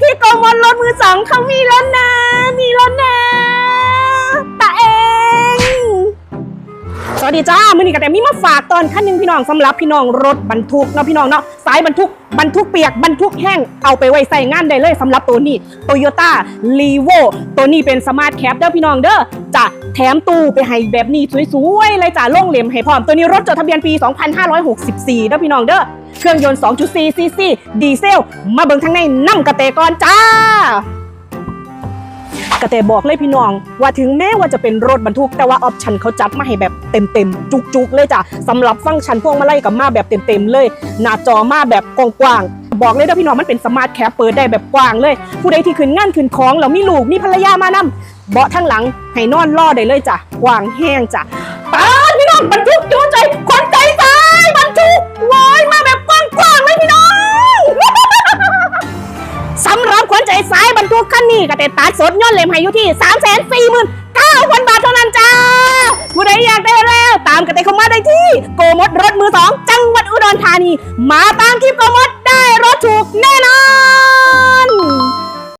ที่กองบอลรถมือสองเขามีแล้วนะ มีแล้วนะตาเอง สวัสดีจ้ามือนี้กระแตมีมาฝากตอนขั้นหนึ่งพี่น้องสำหรับพี่น้องรถบรรทุกเนาะพี่น้องเนาะสายบรรทุกบรรทุกเปียกบรรทุกแห้งเอาไปไว้ใส่งานได้เลยสำหรับตัวนี้โตโยต้าลีโวตัวนี้เป็นสมาร์ทแคปเด้อพี่น้องเด้อจะแถมตู้ไปให้แบบนี้สวยๆเลยจ้าล่งเหลี่ยมให้พร้อมตัวนี้รถจดทะเบียนปี 2564เด้อพี่น้องเด้อ เครื่องยนต์ 2.4 ซีซี ดีเซล มาเบิ่งทางในน้ำกระเตก่อนจ้ากระแตบอกเลยพี่น้อง ว่าถึงแม้ว่าจะเป็นรถบรรทุก แต่ว่าออปชันเขาจัดมาให้แบบเต็มๆ จุกๆ เลยจ้ะสำหรับฟังก์ชันพวงมาลัยกับมาแบบเต็มๆเลย หน้าจอมาแบบกว้างๆ บอกเลยนะพี่น้องมันเป็นสมาร์ทแคปเปิดได้แบบกว้างเลย ผู้ใดที่ขึ้นงานขึ้นของแล้วมีลูกมีภรรยามานำเบาะทั้งหลังให้นอนรอได้เลยจ้ะกว้างแห้งจ้ะป้าพี่น้องบรรทุกจูใจ สายบรรทุกคันนี้ก็แต่ตัดสดย้อนเหลมให้อยู่ที่3 4 9 0 0 0 บาทเท่านั้นจ้าผู้ใดอยากได้แล้ว ตามกระเตเข้ามาได้ที่ โกมดรถมือสองจังหวัดอุดรธานี มาตามคลิปโกมดได้รถถูกแน่นอน